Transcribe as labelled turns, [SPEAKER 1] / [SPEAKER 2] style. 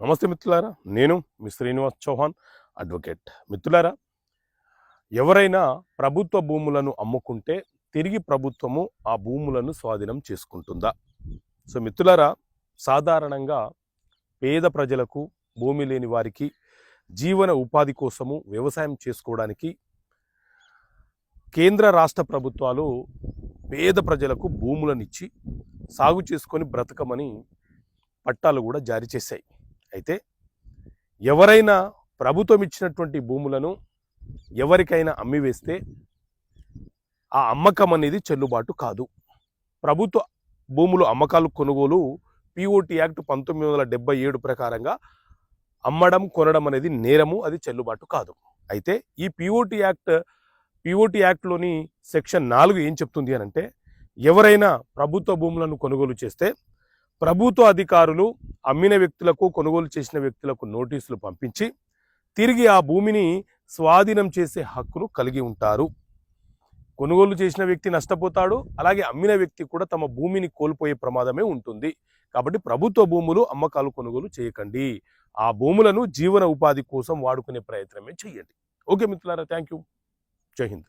[SPEAKER 1] నమస్తే మిత్రులారా నేను మీ శ్రీనివాస్ చౌహాన్ అడ్వకేట్ మిత్రులారా ఎవరైనా ప్రభుత్వ భూములను అమ్ముకుంటే తిరిగి ప్రభుత్వము ఆ భూములను స్వాధీనం చేసుకుంటుందా? సో మిత్రులారా సాధారణంగా పేద ప్రజలకు భూమి లేని వారికి జీవన ఉపాధి కోసము వ్యవసాయం చేసుకోవడానికి కేంద్ర రాష్ట్ర ప్రభుత్వాలు పేద ప్రజలకు భూములనిచ్చి సాగు చేసుకొని బ్రతకమని పట్టాలు కూడా జారీ చేశాయి. అయితే ఎవరైనా ప్రభుత్వం ఇచ్చినటువంటి భూములను ఎవరికైనా అమ్మివేస్తే ఆ అమ్మకం అనేది చెల్లుబాటు కాదు. ప్రభుత్వ భూములు అమ్మకాలు కొనుగోలు పిఓటి యాక్ట్ పంతొమ్మిది వందల డెబ్బై ఏడు ప్రకారంగా అమ్మడం కొనడం అనేది నేరము అది చెల్లుబాటు కాదు. అయితే ఈ పిఓటి యాక్ట్ పిఓటి యాక్ట్లోని సెక్షన్ నాలుగు ఏం చెప్తుంది అని అంటే ఎవరైనా ప్రభుత్వ భూములను కొనుగోలు చేస్తే ప్రభుత్వ అధికారులు అమ్మిన వ్యక్తులకు కొనుగోలు చేసిన వ్యక్తులకు నోటీసులు పంపించి తిరిగి ఆ భూమిని స్వాధీనం చేసే హక్కును కలిగి ఉంటారు. కొనుగోలు చేసిన వ్యక్తి నష్టపోతాడు అలాగే అమ్మిన వ్యక్తి కూడా తమ భూమిని కోల్పోయే ప్రమాదమే ఉంటుంది. కాబట్టి ప్రభుత్వ భూములు అమ్మకాలు కొనుగోలు చేయకండి. ఆ భూములను జీవన ఉపాధి కోసం వాడుకునే ప్రయత్నమే చేయండి. ఓకే మిత్రులారా థ్యాంక్ యూ. జై హింద్.